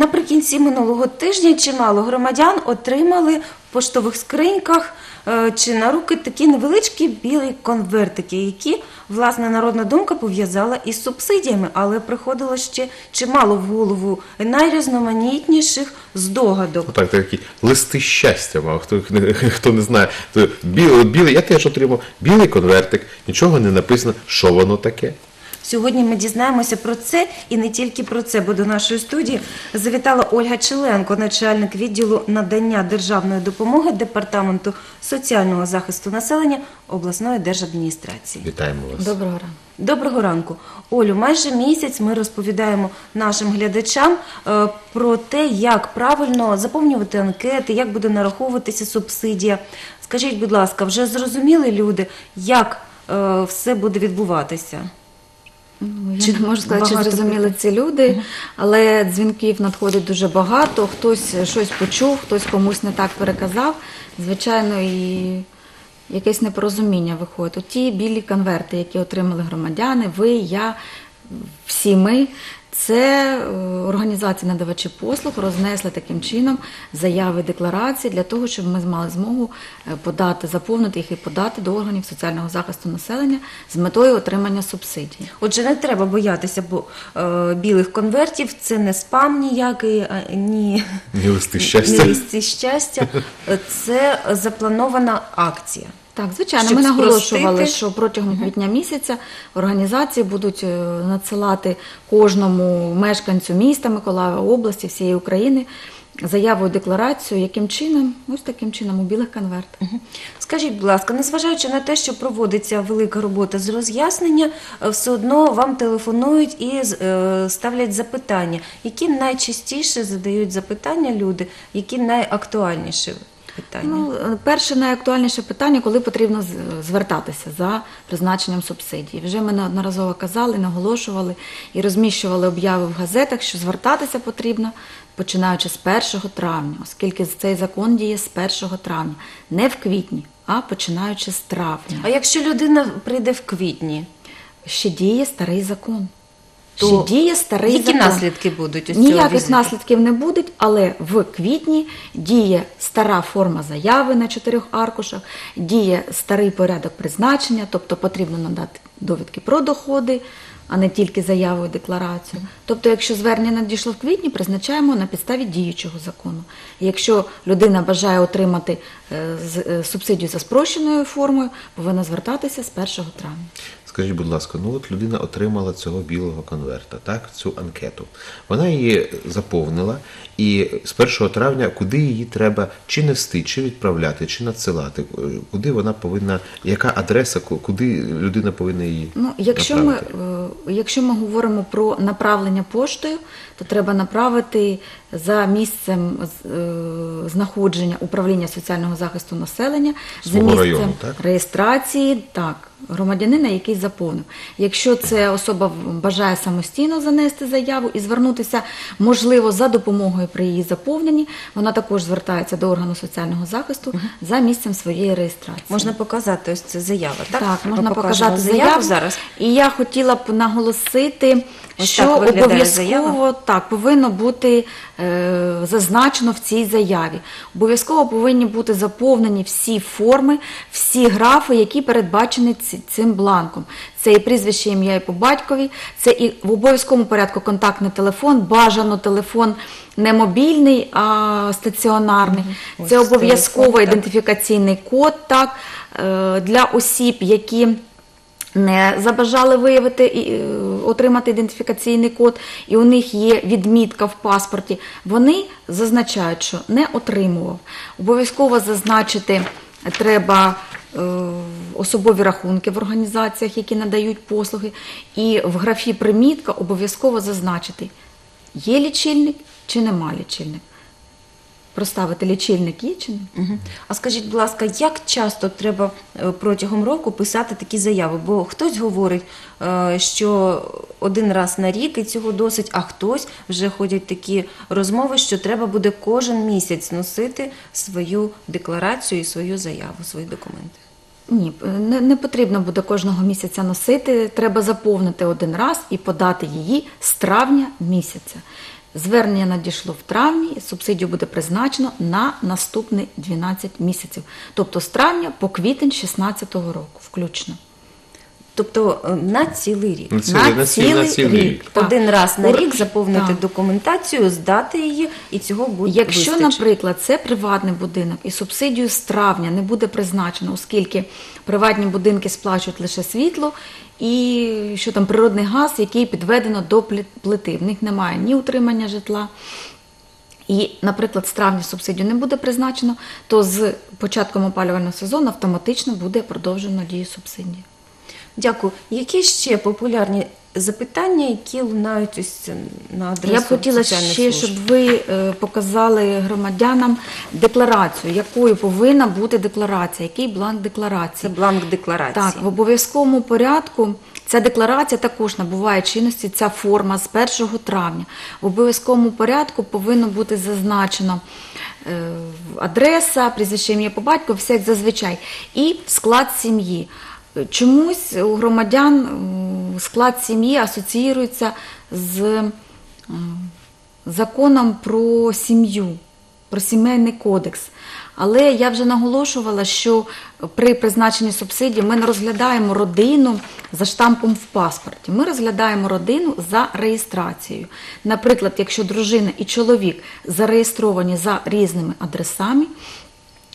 Наприкінці минулого тижня чимало громадян отримали в поштових скриньках е, чи на руки такі невеличкі білі конвертики, які власне народна думка пов'язала із субсидіями, але приходило ще чимало в голову найрізноманітніших здогадок. Ну, так, такі листи щастя мав. Хто, хто не знає, то білий, білий, я теж отримав білий конвертик, нічого не написано, що воно таке. Сьогодні ми дізнаємося про це і не тільки про це, бо до нашої студії завітала Ольга Челенко, начальник відділу надання державної допомоги департаменту соціального захисту населення обласної держадміністрації. Вітаємо вас. Доброго ранку. Доброго ранку, Олю. Майже місяць ми розповідаємо нашим глядачам е, про те, як правильно заповнювати анкети, як буде нараховуватися субсидія. Скажіть, будь ласка, вже зрозуміли люди, як е, все буде відбуватися? Ну, Чи не можу сказати, чи зрозуміли ці люди, але дзвінків надходить дуже багато. Хтось щось почув, хтось комусь не так переказав. Звичайно, і якесь непорозуміння виходить. Ті білі конверти, які отримали громадяни, ви, я, всі ми. Це е, організації надавачі послуг рознесли таким чином заяви декларації для того, щоб ми мали змогу е, подати, заповнити їх і подати до органів соціального захисту населення з метою отримання субсидій. Отже, не треба боятися, бо е, білих конвертів це не спам ніякий, а, ні, Ні листи щастя. ні листи щастя. Е, Це запланована акція. Так, звичайно, Щоб ми наголошували, спростити. що протягом квітня місяця організації будуть е, надсилати кожному мешканцю міста Миколаєва області, всієї України заяву декларацію, яким чином, ось таким чином, у білих конвертах. Скажіть, будь ласка, незважаючи на те, що проводиться велика робота з роз'яснення, е, все одно вам телефонують і е, ставлять запитання. Які найчастіше задають запитання люди, які найактуальніші питання? Ну, е, перше найактуальніше питання, коли потрібно звертатися за призначенням субсидій. Вже ми неодноразово казали, наголошували і розміщували обяви в газетах, що звертатися потрібно починаючи з 1 травня, оскільки цей закон діє з 1 травня, не в квітні, а починаючи з травня. А якщо людина прийде в квітні, Ще діє старий закон. То Ще діє старий які закон. наслідки будуть ось Ніяких візиту? наслідків не буде, але в квітні діє стара форма заяви на чотирьох аркушах, діє старий порядок призначення, тобто потрібно надати довідки про доходи, а не тільки заяву і декларацію. Тобто, якщо звернення надійшло в квітні, призначаємо на підставі діючого закону. Якщо людина бажає отримати е, е, субсидію за спрощеною формою, повинна звертатися з 1 травня. Скажіть, будь ласка, ну от людина отримала цього білого конверта, так, цю анкету. Вона її заповнила, і з 1 травня куди її треба чи нести, чи відправляти, чи надсилати, е, куди вона повинна, яка адреса, куди людина повинна її Ну, якщо ми, направити? е, якщо ми говоримо про направлення поштою, то треба направити за місцем е, знаходження управління соціального захисту населення, за місцем району, так? реєстрації, так, громадянина, який заповнив. Якщо це особа бажає самостійно занести заяву і звернутися, можливо, за допомогою при її заповненні, вона також звертається до органу соціального захисту за місцем своєї реєстрації. можна показати ось це заява, так? Так, можна показати заяву зараз. І я хотіла б наголосити, Ось що так обов'язково так повинно бути е, зазначено в цій заяві. Обов'язково повинні бути заповнені всі форми, всі графи, які передбачені цим бланком. Це і прізвище, ім'я і по батькові, це і в обов'язковому порядку контактний телефон, бажано телефон не мобільний, а стаціонарний. Це обов'язково ідентифікаційний код так, е, для осіб, які не забажали виявити і е, отримати ідентифікаційний код, і у них є відмітка в паспорті. Вони зазначають, що не отримував. Обов'язково зазначити треба. Е, Особові рахунки в організаціях, які надають послуги, і в графі примітка обов'язково зазначити, є лічильник чи нема лічильник. Проставити лічильник є чи? Мгм. А скажіть, будь ласка, як часто треба е, протягом року писати такі заяви? Бо хтось говорить, е, що один раз на рік і цього досить, а хтось вже ходять такі розмови, що треба буде кожен місяць носити свою декларацію і свою заяву, свої документи. Ні, не, не потрібно буде кожного місяця носити. Треба заповнити один раз і подати її з травня місяця. Звернення надійшло в травні, субсидію буде призначено на наступні 12 місяців, тобто з травня по квітень 2016 року включно. Тобто е, на цілий рік. На цілий, на цілий, на цілий рік. Так. Один раз на рік заповнити так. документацію, здати її, і цього буде Якщо, вистачить. наприклад, це приватний будинок і субсидію з травня не буде призначено, оскільки приватні будинки сплачують лише світло і що там природний газ, який підведено до плити. В них немає ні утримання житла. І, наприклад, з травня субсидію не буде призначено, то з початком опалювального сезону автоматично буде продовжено дію субсидії. Дякую. Які ще популярні запитання, які лунають ось на адресу Я б хотіла соціальних ще, служб? щоб ви е, показали громадянам декларацію, якою повинна бути декларація, який бланк Це декларації. бланк декларації. Так, в обов'язковому порядку ця декларація також набуває чинності, ця форма з 1 травня. В обов'язковому порядку повинно бути зазначено е, адреса, прізвище ім'я по батьку, все як зазвичай, і склад сім'ї. Чомусь у громадян склад сім'ї асоціюється з законом про сім'ю, про сімейний кодекс. Але я вже наголошувала, що при призначенні субсидії ми не розглядаємо родину за штампом в паспорті. Ми розглядаємо родину за реєстрацією. Наприклад, якщо дружина і чоловік зареєстровані за різними адресами,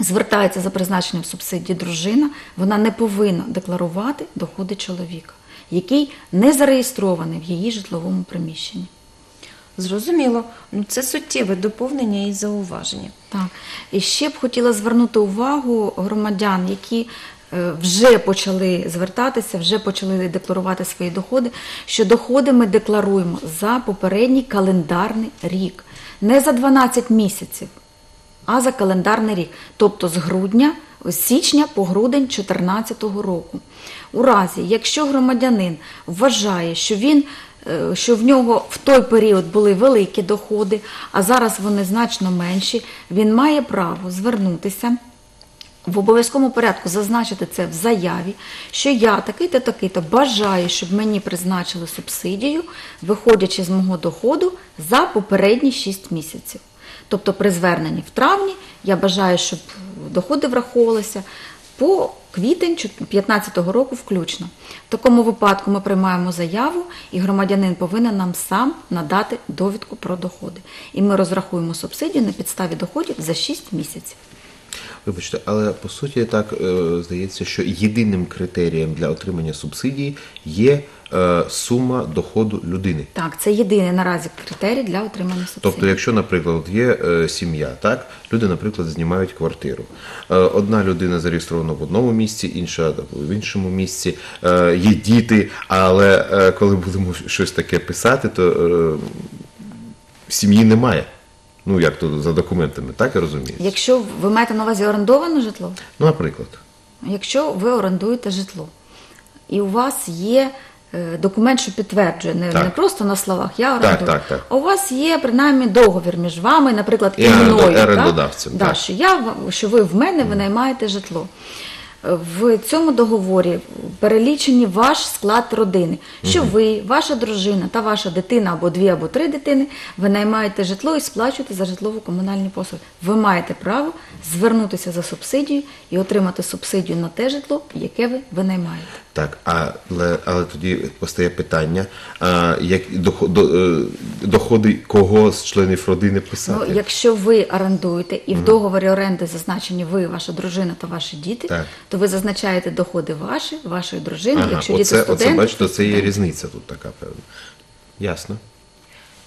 звертається за призначенням субсидії дружина, вона не повинна декларувати доходи чоловіка, який не зареєстрований в її житловому приміщенні. Зрозуміло. Ну, це суттєве доповнення і зауваження. Так. І ще б хотіла звернути увагу громадян, які е, вже почали звертатися, вже почали декларувати свої доходи, що доходи ми декларуємо за попередній календарний рік, не за 12 місяців, а за календарний рік, тобто з грудня, з січня по грудень 2014 року. У разі, якщо громадянин вважає, що він е, що в нього в той період були великі доходи, а зараз вони значно менші, він має право звернутися в обов'язковому порядку зазначити це в заяві, що я такий-то, такий-то бажаю, щоб мені призначили субсидію, виходячи з мого доходу за попередні 6 місяців. Тобто при зверненні в травні я бажаю, щоб доходи враховувалися по квітень 2015 року включно. В такому випадку ми приймаємо заяву, і громадянин повинен нам сам надати довідку про доходи. І ми розрахуємо субсидію на підставі доходів за 6 місяців. Вибачте, але по суті так е, здається, що єдиним критерієм для отримання субсидії є сума доходу людини. Так, це єдиний наразі критерій для отримання субсидії. Тобто, якщо, наприклад, є е, сім'я, так люди, наприклад, знімають квартиру. Е, одна людина зареєстрована в одному місці, інша в іншому місці. Е, є діти, але е, коли будемо щось таке писати, то е, сім'ї немає. Ну як то за документами, так я розумію? Якщо ви маєте на увазі орендоване житло, Ну, наприклад. якщо ви орендуєте житло, і у вас є е, документ, що підтверджує, не, Так. не просто на словах я орендую, так, так. так. у вас є принаймні договір між вами, наприклад, і, орендо- мною, так? орендодавцем, Да, що, я, що ви в мене винаймаєте житло. В цьому договорі перелічені ваш склад родини, що ви, ваша дружина та ваша дитина або дві або три дитини винаймаєте житло і сплачуєте за житлово-комунальні послуги. Ви маєте право звернутися за субсидією і отримати субсидію на те житло, яке ви винаймаєте. Так, але, але тоді постає питання, а, як е, доходи кого з членів родини писати? Ну, якщо ви орендуєте і в договорі оренди зазначені ви, ваша дружина та ваші діти, Так. То ви зазначаєте доходи ваші, вашої дружини. Ага, якщо діти студенти, оце бачите, це є різниця тут така певна. Ясно.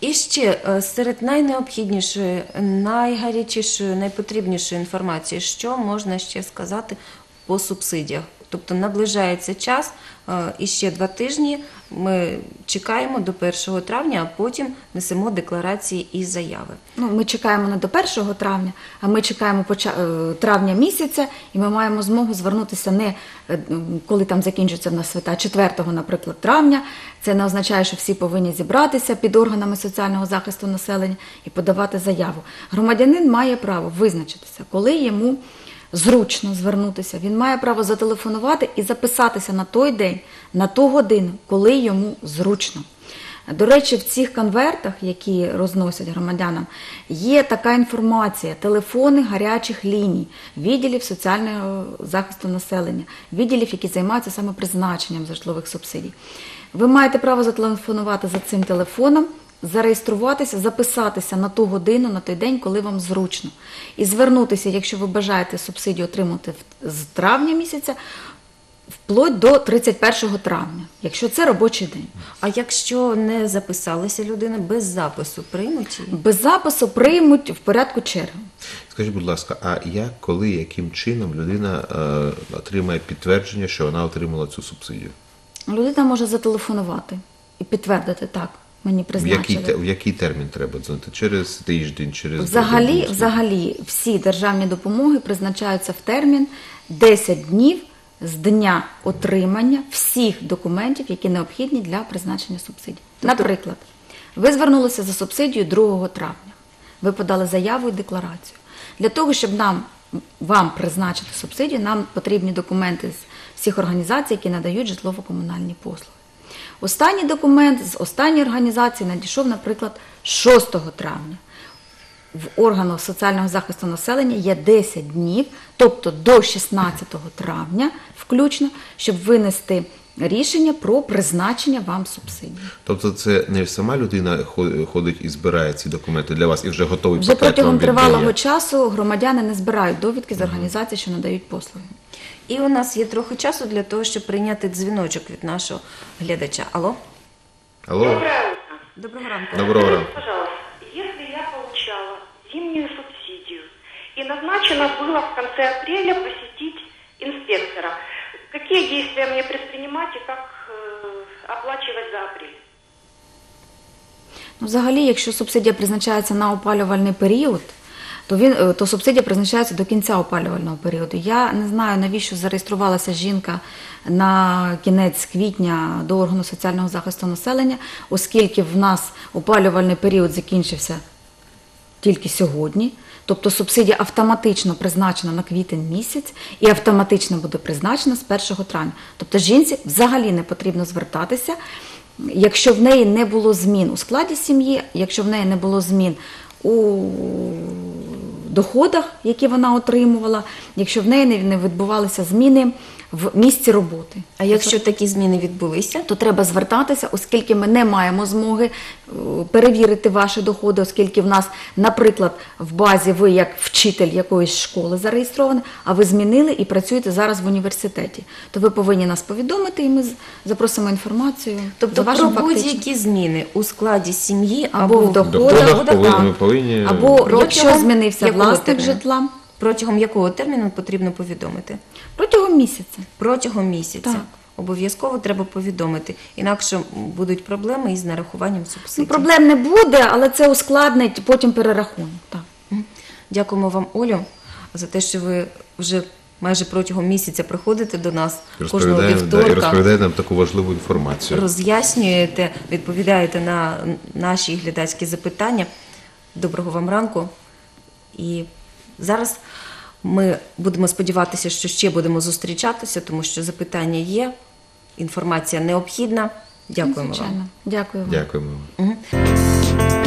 І ще е, серед найнеобхіднішої, найгарячішої, найпотрібнішої інформації, що можна ще сказати по субсидіях. Тобто наближається час, е, і ще два тижні ми чекаємо до 1 травня, а потім несемо декларації і заяви. Ну, ми чекаємо не до 1 травня, а ми чекаємо е, травня місяця, і ми маємо змогу звернутися не е, коли там закінчується в нас свята, а 4, наприклад, травня. Це не означає, що всі повинні зібратися під органами соціального захисту населення і подавати заяву. Громадянин має право визначитися, коли йому зручно звернутися. Він має право зателефонувати і записатися на той день, на ту годину, коли йому зручно. До речі, в цих конвертах, які розносять громадянам, є така інформація: телефони гарячих ліній, відділів соціального захисту населення, відділів, які займаються саме призначенням житлових субсидій. Ви маєте право зателефонувати за цим телефоном, зареєструватися, записатися на ту годину, на той день, коли вам зручно, і звернутися, якщо ви бажаєте субсидію отримати в- з травня місяця. Вплоть до 31 травня, якщо це робочий день. А якщо не записалася людина без запису, приймуть її? Без запису приймуть в порядку черги. Скажіть, будь ласка, а як, коли, яким чином людина е, отримає підтвердження, що вона отримала цю субсидію? Людина може зателефонувати і підтвердити так. Мені В який, в який термін треба дзвонити? Через тиждень, через Взагалі, добу? взагалі, всі державні допомоги призначаються в термін 10 днів з дня отримання всіх документів, які необхідні для призначення субсидій. Наприклад, ви звернулися за субсидією 2 травня. Ви подали заяву і декларацію. Для того, щоб нам вам призначити субсидію, нам потрібні документи з всіх організацій, які надають житлово-комунальні послуги. Останній документ з останньої організації надійшов, наприклад, 6 травня в органах соціального захисту населення є 10 днів, тобто до 16 травня включно, щоб винести рішення про призначення вам субсидії. Тобто це не сама людина ходить і збирає ці документи для вас і вже готовий Вже протягом тривалого часу громадяни не збирають довідки з організацій, що надають послуги. І у нас є трохи часу для того, щоб прийняти дзвіночок від нашого глядача. Алло? Алло? Доброе утро. Доброго ранку. Доброго ранку. Пожалуйста, если я получала зимнюю субсидию и назначено было в конце апреля посетить инспектора, какие действия мне предпринимать и как э, оплачивать за апрель? Ну, взагалі, якщо субсидія призначається на опалювальний період, то він е, то субсидія призначається до кінця опалювального періоду. Я не знаю, навіщо зареєструвалася жінка на кінець квітня до органу соціального захисту населення, оскільки в нас опалювальний період закінчився тільки сьогодні. Тобто субсидія автоматично призначена на квітень місяць і автоматично буде призначена з 1 травня. Тобто жінці взагалі не потрібно звертатися, якщо в неї не було змін у складі сім'ї, якщо в неї не було змін у доходах, які вона отримувала, якщо в неї не- відбувалися зміни в місці роботи. А якщо такі зміни відбулися, то треба звертатися, оскільки ми не маємо змоги е, перевірити ваші доходи, оскільки в нас, наприклад, в базі ви як вчитель якоїсь школи зареєстровані, а ви змінили і працюєте зараз в університеті. То ви повинні нас повідомити, і ми запросимо інформацію. тобто про будь-які зміни у складі сім'ї Або або, в доходах, доходах доходах, ми повинні- або якщо змінився власник житла протягом якого терміну потрібно повідомити? протягом місяця. Протягом місяця. Так. Обов'язково треба повідомити, інакше будуть проблеми із нарахуванням субсидій. Ну, проблем не буде, але це ускладнить потім перерахунок. Так. Дякуємо вам, Олю, за те, що ви вже майже протягом місяця приходите до нас кожного Розповідає, да, і вівторка. розповідає нам таку важливу інформацію. роз'яснюєте, відповідаєте на наші глядацькі запитання. Доброго вам ранку. І зараз ми будемо сподіватися, що ще будемо зустрічатися, тому що запитання є, інформація необхідна. Дякуємо вам. Звичайно. Дякую вам. Дякуємо. Мгм.